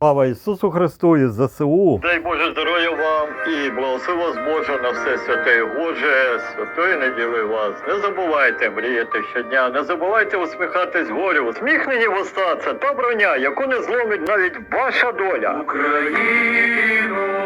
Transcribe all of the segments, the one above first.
Слава Ісусу Христу і ЗСУ! Дай Боже здоров'я вам і благослови вас Боже на все святе і Боже, святої неділи вас. Не забувайте мріяти щодня, не забувайте усміхатись горю. Усміхнені вуста це та броня, яку не зломить навіть ваша доля. Україно,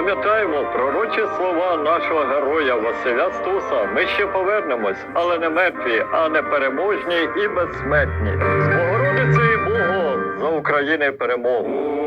Пам'ятаємо пророчі слова нашого героя Василя Стуса. Ми ще повернемось, але не мертві, а не переможні і безсмертні. З Богородицею Богу за України перемогу.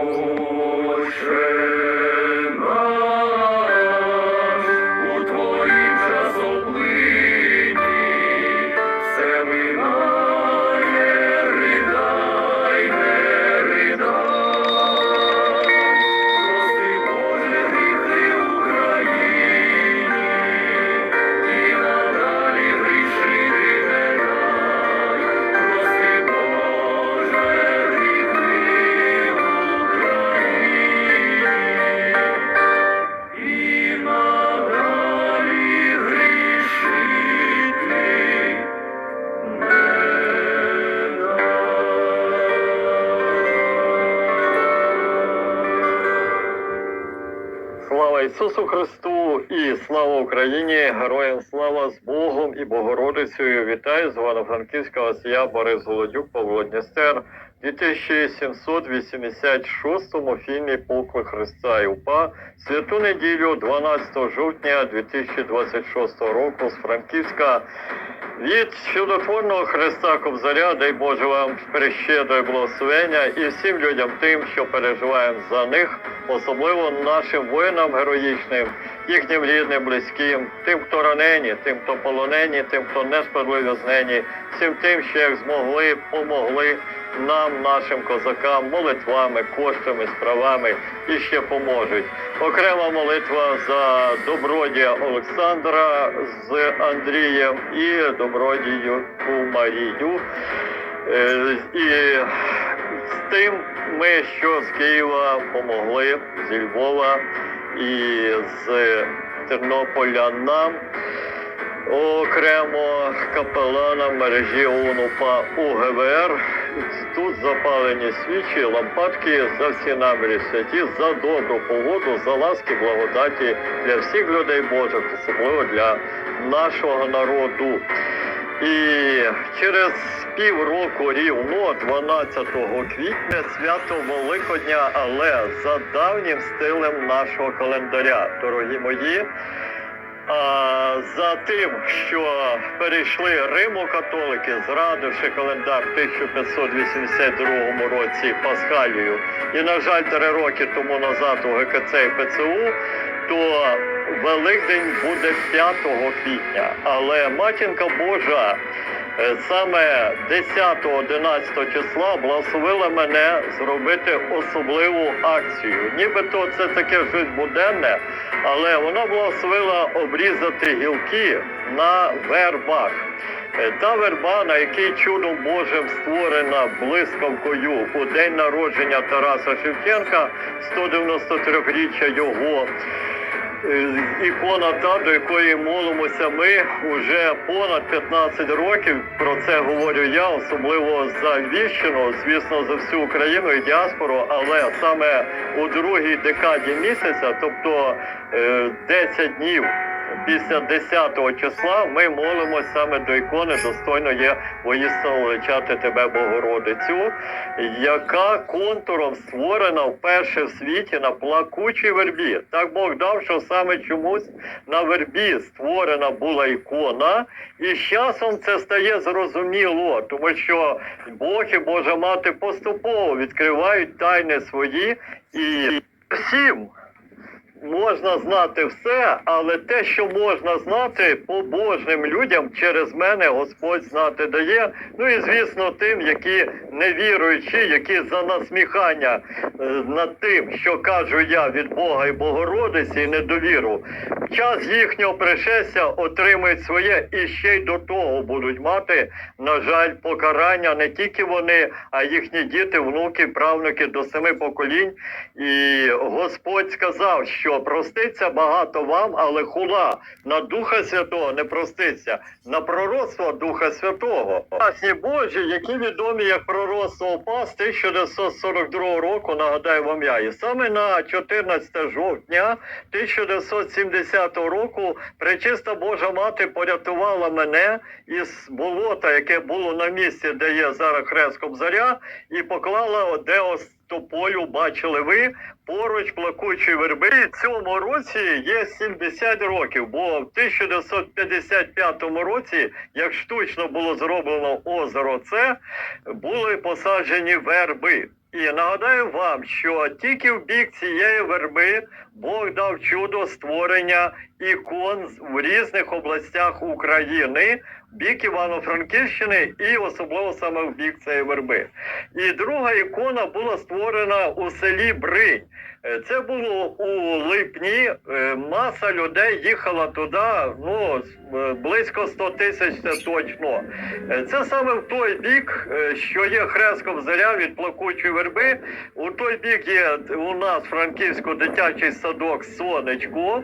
Ісусу Христу і слава Україні! Героям слава з Богом і Богородицею! Вітаю з Івано-Франківська Осія Борис Голодюк, Павло Дністер. 2786-му фільмі Полкви Христа і УПА святу неділю 12 жовтня 2026 року з Франківська. Від чудотворного Христа Кобзаря, дай Боже вам прищедре благословення і всім людям тим, що переживаємо за них, особливо нашим воїнам героїчним, їхнім рідним, близьким, тим, хто ранені, тим, хто полонені, тим, хто несправедливо знені, всім тим, що як змогли, помогли нам, нашим козакам, молитвами, коштами, справами і ще поможуть. Окрема молитва за добродія Олександра з Андрієм і добродію Марію. Е, І з тим ми, що з Києва помогли, зі Львова і з тернополянам, окремо капеланам мережі ОУН-УПА УГВР. Тут запалені свічі, лампадки за всі наміри святі, за добру погоду, за ласки, благодаті для всіх людей Божих, особливо для нашого народу. І через півроку рівно, 12 квітня, свято Великодня, але за давнім стилем нашого календаря, дорогі мої. А за тим, що перейшли Римо-католики, зрадивши календар в 1582 році Пасхалію, і, на жаль, три роки тому назад у ГКЦ і ПЦУ, то Великдень буде 5 квітня. Але матінка Божа е, саме 10-11 числа благословила мене зробити особливу акцію. Нібито це таке щось буденне, але вона благословила обрізати гілки на вербах. Е, Та верба, на якій чудом Божим створена блискавкою у день народження Тараса Шевченка, 193-річчя його. Е, Ікона та, до якої молимося ми вже понад 15 років. Про це говорю я, особливо за Львівщину, звісно, за всю Україну і діаспору, але саме у другій декаді місяця, тобто е, 10 днів після 10 числа, ми молимося саме до ікони достойно є воїстину величати тебе Богородицю, яка контуром створена вперше в світі на плакучій вербі. Так Бог дав, що саме чомусь на вербі створена була ікона, і з часом це стає зрозуміло, тому що Бог і Божа мати поступово відкривають тайни свої і всім можна знати все, але те, що можна знати побожним людям, через мене Господь знати дає. Ну і звісно, тим, які невіруючі, які за насміхання е, над тим, що кажу я від Бога і Богородиці, і недовіру, час їхнього пришестя отримують своє і ще й до того будуть мати, на жаль, покарання не тільки вони, а їхні діти, внуки, правнуки до семи поколінь. І Господь сказав, що проститься багато вам, але хула на Духа Святого не проститься, на пророцтво Духа Святого. Власні Божі, які відомі як пророцтво ОПАС 1942 року, нагадаю вам я. І саме на 14 жовтня 1970 року пречиста Божа мати порятувала мене із болота, яке було на місці, де є зараз хрест Кобзаря, і поклала де ось тополю бачили ви поруч плакучої верби. Цьому році є 70 років, бо в 1955 році, як штучно було зроблено озеро, це були посаджені верби. І нагадаю вам, що тільки в бік цієї верби Бог дав чудо створення ікон в різних областях України, бік Івано-Франківщини і особливо саме в бік цієї верби. І друга ікона була створена у селі Бринь. Е, Це було у липні. Е, Маса людей їхала туди. Ну е, близько 100 тисяч це точно. Це саме в той бік, що є хрест Кобзаря від плакучої верби. У той бік є у нас Франківсько дитячий садок Сонечко.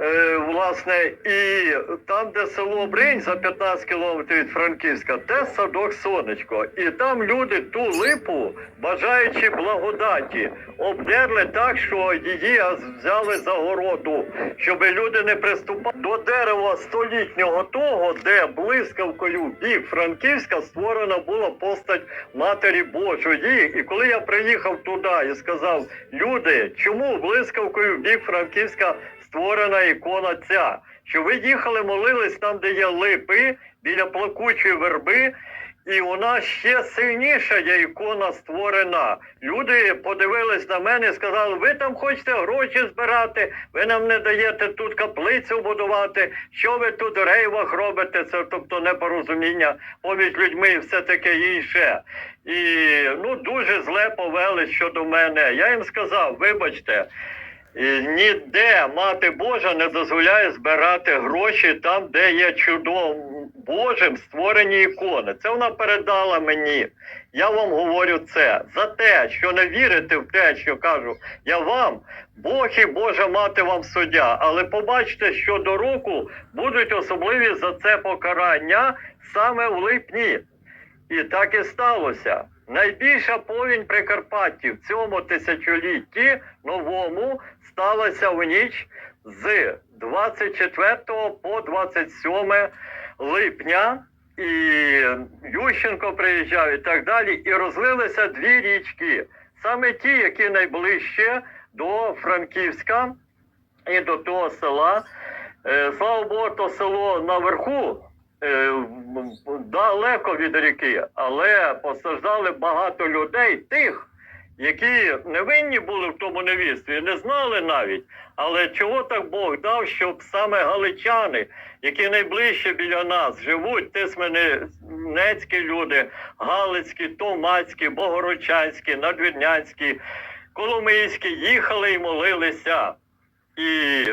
Е, власне, і там, де село Бринь, за 15 кілометрів від Франківська, те садок Сонечко. І там люди ту липу, бажаючи благодаті, обдерли так, що її взяли за городу, щоб люди не приступали до дерева столітнього того, де блискавкою бік Франківська створена була постать Матері Божої. І коли я приїхав туди і сказав, люди, чому блискавкою бік Франківська створена ікона ця. Що ви їхали, молились там, де є липи, біля плакучої верби, і нас ще сильніша є ікона створена. Люди подивились на мене і сказали, ви там хочете гроші збирати, ви нам не даєте тут каплицю будувати. Що ви тут в рейвах робите? Це тобто непорозуміння поміж людьми і все таке інше. І ну дуже зле повели щодо мене. Я їм сказав, вибачте. І ніде мати Божа не дозволяє збирати гроші там, де є чудо Божим створені ікони. Це вона передала мені. Я вам говорю це за те, що не вірите в те, що кажу я вам, Бог і Божа мати вам суддя. Але побачте, що до року будуть особливі за це покарання саме в липні. І так і сталося. Найбільша повінь Прикарпатті в цьому тисячолітті новому сталася в ніч з 24 по 27 липня. І Ющенко приїжджав і так далі. І розлилися дві річки. Саме ті, які найближче до Франківська і до того села. Е, Слава Богу, то село наверху е, далеко від ріки, але постраждали багато людей, тих, які не винні були в тому невістві, не знали навіть. Але чого так Бог дав, щоб саме галичани, які найближче біля нас живуть, тисменецькі люди, галицькі, томацькі, богородчанські, надвірнянські, коломийські, їхали і молилися. І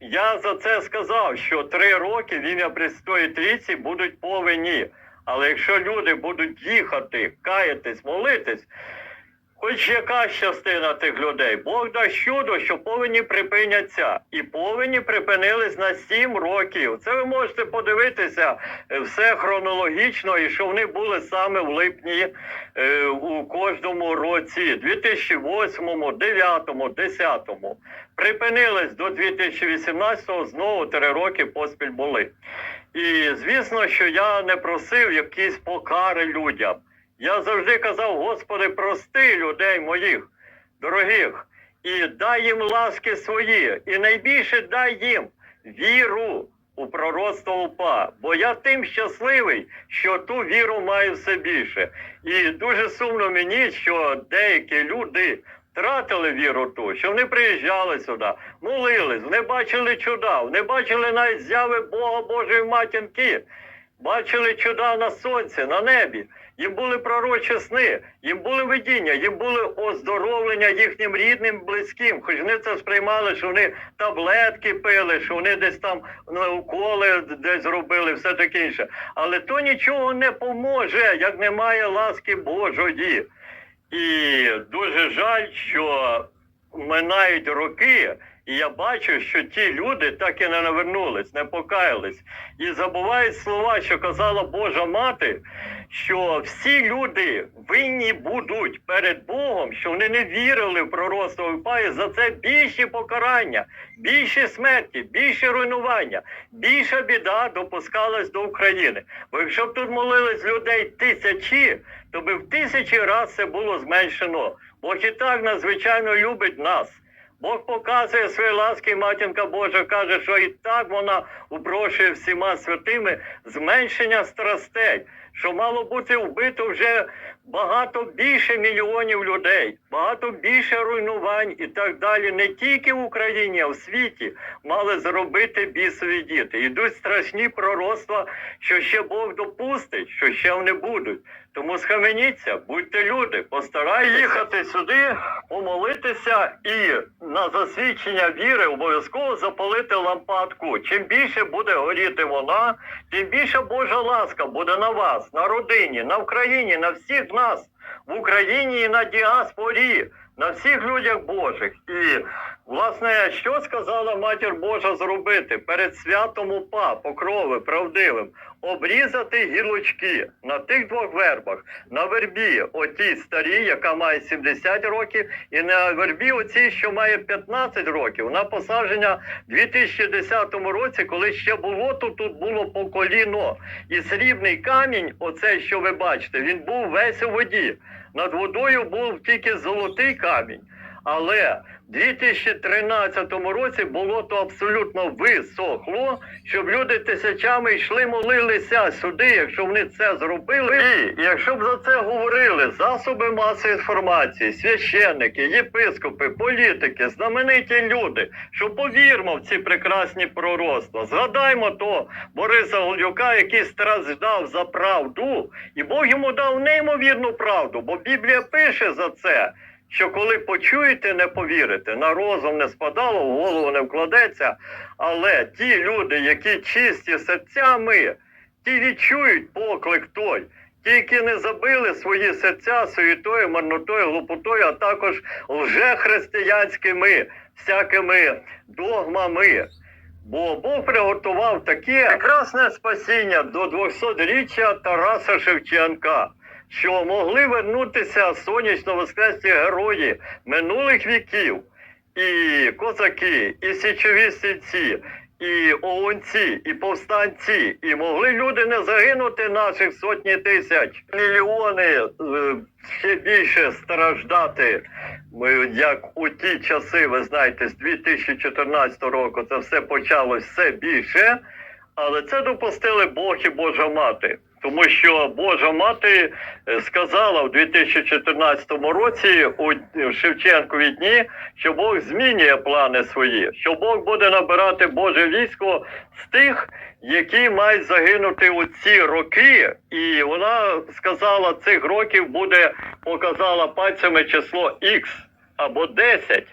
я за це сказав, що три роки в ім'я Престої Трійці будуть повинні. Але якщо люди будуть їхати, каятись, молитись, хоч якась частина тих людей, Бог дасть чудо, що повинні припиняться. І повинні припинились на сім років. Це ви можете подивитися е, все хронологічно, і що вони були саме в липні е, у кожному році, 2008, 9, 10 припинились до 2018-го, знову три роки поспіль були. І звісно, що я не просив якісь покари людям. Я завжди казав, Господи, прости людей моїх, дорогих, і дай їм ласки свої, і найбільше дай їм віру у пророцтво УПА. Бо я тим щасливий, що ту віру маю все більше. І дуже сумно мені, що деякі люди втратили віру ту, що вони приїжджали сюди, молились, вони бачили чуда, вони бачили навіть зяви Бога Божої матінки, бачили чуда на сонці, на небі. Їм були пророчі сни, їм були видіння, їм були оздоровлення їхнім рідним, близьким. Хоч вони це сприймали, що вони таблетки пили, що вони десь там ну, уколи десь робили, все таке інше. Але то нічого не поможе, як немає ласки Божої. І дуже жаль, що минають роки, і я бачу, що ті люди так і не навернулись, не покаялись. І забувають слова, що казала Божа мати, що всі люди винні будуть перед Богом, що вони не вірили в пророцтво УПА, і за це більші покарання, більші смерті, більше руйнування, більша біда допускалась до України. Бо якщо б тут молились людей тисячі, то би в тисячі разів це було зменшено. Бог і так надзвичайно любить нас. Бог показує свої ласки, матінка Божа каже, що і так вона упрошує всіма святими. Зменшення страстей, що мало бути вбито вже багато більше мільйонів людей, багато більше руйнувань і так далі. Не тільки в Україні, а в світі мали зробити бісові діти. Йдуть страшні пророцтва, що ще Бог допустить, що ще вони будуть. Тому схаменіться, будьте люди, постарайтеся їхати сюди, помолитися і на засвідчення віри обов'язково запалити лампадку. Чим більше буде горіти вона, тим більше Божа ласка буде на вас, на родині, на Україні, на всіх нас в Україні і на діаспорі, на всіх людях Божих. І власне, що сказала матір Божа зробити перед святом УПА, покрови правдивим, обрізати гілочки на тих двох вербах, на вербі, отій старій, яка має 70 років, і на вербі, оцій, що має 15 років, на посадження в 2010 році, коли ще було тут, тут було по коліно. І срібний камінь, оцей, що ви бачите, він був весь у воді. Над водою був тільки золотий камінь. Але 2013 році було то абсолютно висохло, щоб люди тисячами йшли, молилися сюди, якщо вони це зробили. І якщо б за це говорили засоби масової інформації, священники, єпископи, політики, знамениті люди, що повірмо в ці прекрасні пророцтва. Згадаймо то Бориса Голюка, який страждав за правду, і Бог йому дав неймовірну правду, бо Біблія пише за це що коли почуєте, не повірите, на розум не спадало, в голову не вкладеться. Але ті люди, які чисті серцями, ті відчують поклик той. Тільки не забили свої серця суєтою, марнотою, глупотою, а також лжехристиянськими всякими догмами. Бо Бог приготував таке прекрасне спасіння до 200-річчя Тараса Шевченка, що могли вернутися сонячно воскреслі герої минулих віків, і козаки, і січові сільці, і оунці, і повстанці, і могли люди не загинути наших сотні тисяч, мільйони е, ще більше страждати. Ми, як у ті часи, ви знаєте, з 2014 року це все почалось все більше, але це допустили Бог і Божа мати. Тому що Божа мати е, сказала в 2014 році у Шевченкові дні, що Бог змінює плани свої, що Бог буде набирати Боже військо з тих, які мають загинути у ці роки. І вона сказала, цих років буде показала пальцями число Х або 10.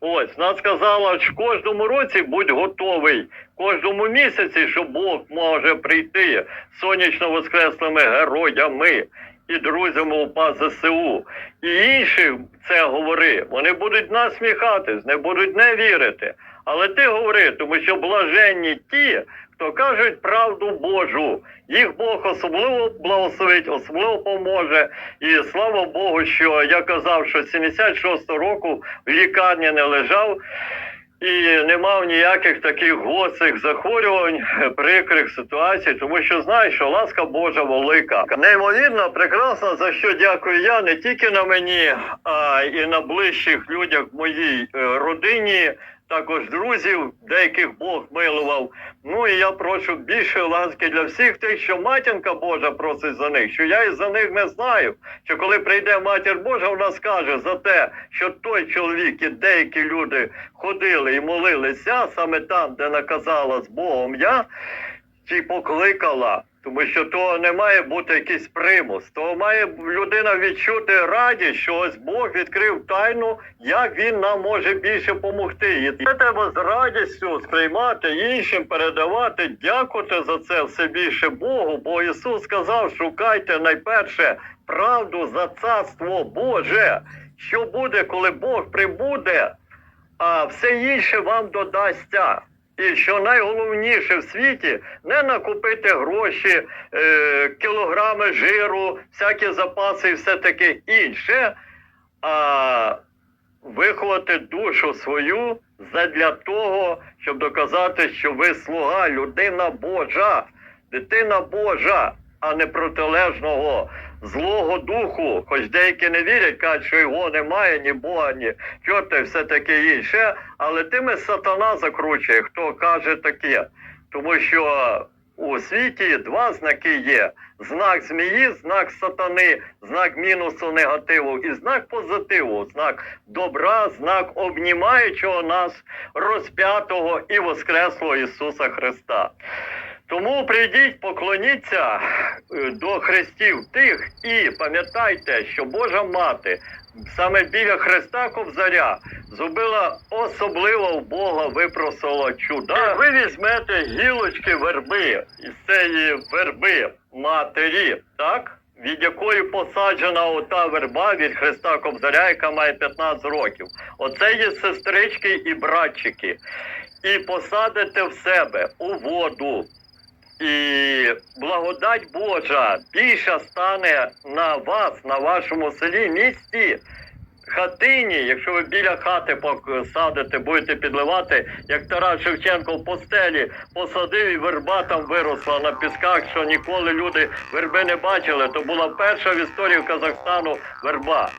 Ось, вона сказала, що в кожному році будь готовий, кожному місяці, що Бог може прийти сонячно воскреслими героями і друзями УПА ЗСУ. І інші це говори. Вони будуть насміхатись, не будуть не вірити. Але ти говори, тому що блаженні ті, хто кажуть правду Божу. Їх Бог особливо благословить, особливо поможе. І слава Богу, що я казав, що з 76 року в лікарні не лежав і не мав ніяких таких гострих захворювань, прикрих ситуацій, тому що знаю, що ласка Божа велика. Неймовірно, прекрасно, за що дякую я не тільки на мені, а і на ближчих людях в моїй е, родині. Також друзів, деяких Бог милував. Ну і я прошу більше ласки для всіх тих, що матінка Божа просить за них, що я і за них не знаю. Що коли прийде матір Божа, вона скаже за те, що той чоловік і деякі люди ходили і молилися саме там, де наказала з Богом я, чи покликала. Тому що то не має бути якийсь примус, то має людина відчути радість, що ось Бог відкрив тайну, як він нам може більше допомогти. І це треба з радістю сприймати, іншим передавати, дякувати за це все більше Богу. Бо Ісус сказав: шукайте найперше правду за царство Боже. Що буде, коли Бог прибуде, а все інше вам додасться. І що найголовніше в світі не накупити гроші, е, кілограми жиру, всякі запаси і все таке інше, а виховати душу свою задля того, щоб доказати, що ви слуга, людина Божа, дитина Божа, а не протилежного злого духу. Хоч деякі не вірять, кажуть, що його немає, ні Бога, ні чорта і все таке інше. Але тими сатана закручує, хто каже таке. Тому що у світі два знаки є: знак змії, знак сатани, знак мінусу негативу і знак позитиву, знак добра, знак обнімаючого нас розп'ятого і воскреслого Ісуса Христа. Тому прийдіть, поклоніться е, до хрестів тих і пам'ятайте, що Божа мати саме біля Христа Кобзаря зробила особливо в Бога випросила чуда. Ви візьмете гілочки верби із цієї верби матері, так? Від якої посаджена ота верба від Христа Кобзаря, яка має 15 років. Оце є сестрички і братчики. І посадите в себе у воду. І благодать Божа більша стане на вас, на вашому селі, місті, хатині. Якщо ви біля хати посадите, будете підливати, як Тарас Шевченко в постелі посадив і верба там виросла на пісках, що ніколи люди верби не бачили. То була перша в історії Казахстану верба.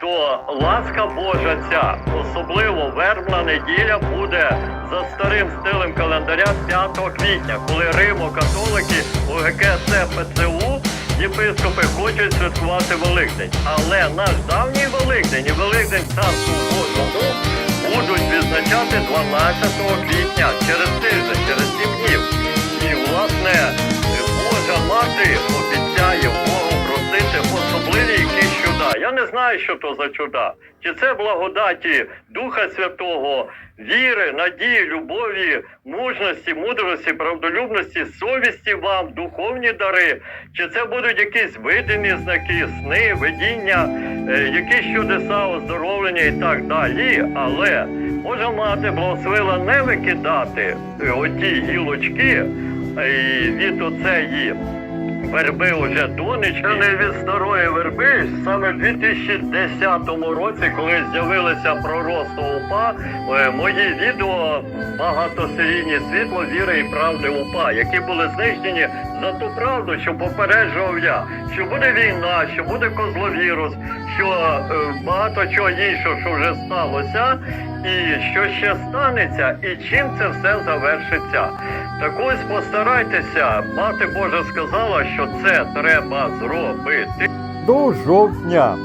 То ласка Божа ця, особливо вербна неділя, буде за старим стилем календаря 5 квітня, коли Римо-католики УГКЦ ПЦУ єпископи хочуть святкувати Великдень. Але наш давній Великдень і Великдень Царству Божому будуть відзначати 12 квітня через тиждень, через 7 днів. І власне Божа мати знаю, що то за чуда. Чи це благодаті Духа Святого, віри, надії, любові, мужності, мудрості, правдолюбності, совісті вам, духовні дари, чи це будуть якісь видимі знаки, сни, видіння, е, якісь чудеса, оздоровлення і так далі. Але Божа мати благословила не викидати е, оті гілочки е, від оцеї верби уже донечки. Не від старої верби, саме в 2010 році, коли з'явилися пророцтво УПА, е, мої відео багатосерійні світло, віри і правди УПА, які були знищені за ту правду, що попереджував я, що буде війна, що буде козловірус, що е, багато чого іншого, що вже сталося, і що ще станеться, і чим це все завершиться. Так ось постарайтеся, мати Божа сказала, що це треба зробити. До жовтня